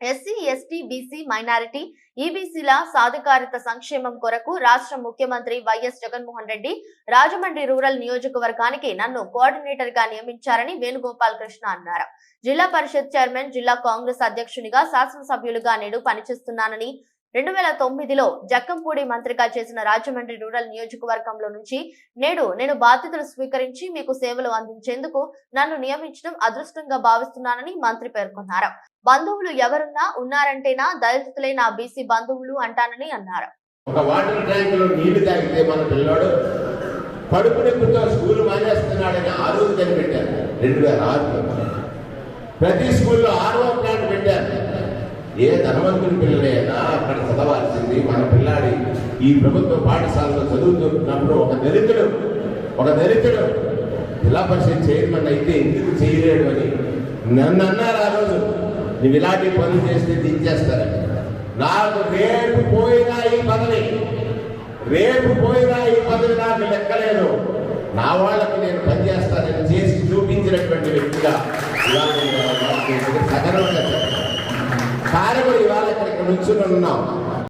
SC ST BC minority ఈబీసీల సాధికారిత సంక్షేమం కొరకు రాష్ట్ర ముఖ్యమంత్రి వైఎస్ జగన్మోహన్ రెడ్డి రాజమండ్రి రూరల్ నియోజకవర్గానికి నన్ను కోఆర్డినేటర్గా నియమించారని వేణుగోపాల్ కృష్ణ అన్నారు. జిల్లా పరిషత్ చైర్మన్ జిల్లా కాంగ్రెస్ అధ్యక్షునిగా శాసనసభ్యులుగా నేడు పనిచేస్తున్నానని రెండు వేల తొమ్మిదిలో జక్కంపూడి మంత్రిగా చేసిన రాజమండ్రి రూరల్ నియోజకవర్గంలో నుంచి నేడు నేను బాధ్యతలు స్వీకరించి మీకు సేవలు అందించేందుకు నన్ను నియమించడం అదృష్టంగా భావిస్తున్నానని మంత్రి పేర్కొన్నారు. బంధువులు ఎవరున్నా ఉన్నారంటేనా దళితులే నా బీసీ బంధువులు అంటానని అన్నారు. ఒక వాటర్ ట్యాంకులో నీళ్ళు తాగితే మన పిల్లోడు కడుపు నొప్పితో స్కూల్ మానేస్తున్నాడని రెండు వేల ఆరులో. ప్రతి స్కూల్లో ఆర్ఓ ప్లాంట్ పెట్టారు. ఏ ధనవంతుని పిల్లలైనా అక్కడ చదవాల్సింది మన పిల్లాడి ఈ ప్రభుత్వ పాఠశాలలో చదువుతున్నప్పుడు ఒక దళితుడు ఒక దళితుడు జిల్లా పరిషత్ చైర్మన్ అయితే ఎందుకు చేయలేడు అని? నన్ను అన్నారు ఆ రోజు నువ్వు ఇలాంటి పనులు చేస్తే దించేస్తారని నాకు రేపు పోయినా ఈ పదవి రేపు పోయినా ఈ పదవి నాకు లెక్కలేదు. నా వాళ్ళకి నేను పనిచేస్తానని చేసి చూపించినటువంటి వ్యక్తిగా ఇలా సగర్వంగా చెప్తాను. కారణం ఇవాళ ఇక్కడ నుంచుని ఉన్నాం